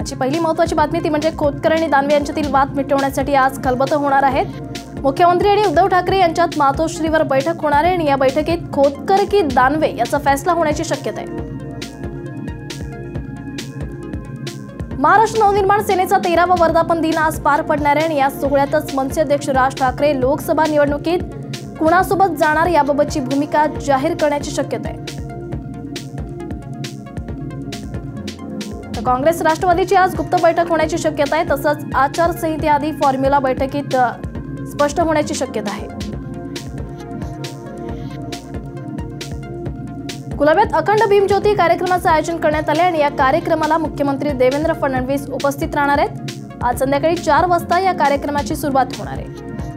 आजची पहिली महत्वाची बातमी ती म्हणजे खोतकर आणि दानवे यांच्यातील वाद मिटवण्यासाठी आज खलबतं होणार आहेत. मुख्यमंत्री आणि उद्धव ठाकरे यांच्यात मातोश्रीवर बैठक होणार आहे आणि या बैठकीत खोतकर की दानवे याचा फैसला होण्याची शक्यता आहे. महाराष्ट्र नवनिर्माण सेनेचा तेरावा वर्धापन दिन आज पार पडणार आहे आणि या सोहळ्यातच मनसे अध्यक्ष राज ठाकरे लोकसभा निवडणुकीत कुणासोबत जाणार याबाबतची भूमिका जाहीर करण्याची शक्यता आहे. तर काँग्रेस राष्ट्रवादीची आज गुप्त बैठक होण्याची शक्यता आहे तसंच आचारसंहितेआधी फॉर्म्युला बैठकीत स्पष्ट होण्याची शक्यता आहे. कुलाब्यात अखंड भीमज्योती कार्यक्रमाचं आयोजन करण्यात आले आणि या कार्यक्रमाला मुख्यमंत्री देवेंद्र फडणवीस उपस्थित राहणार आहेत. आज संध्याकाळी चार वाजता या कार्यक्रमाची सुरुवात होणार आहे.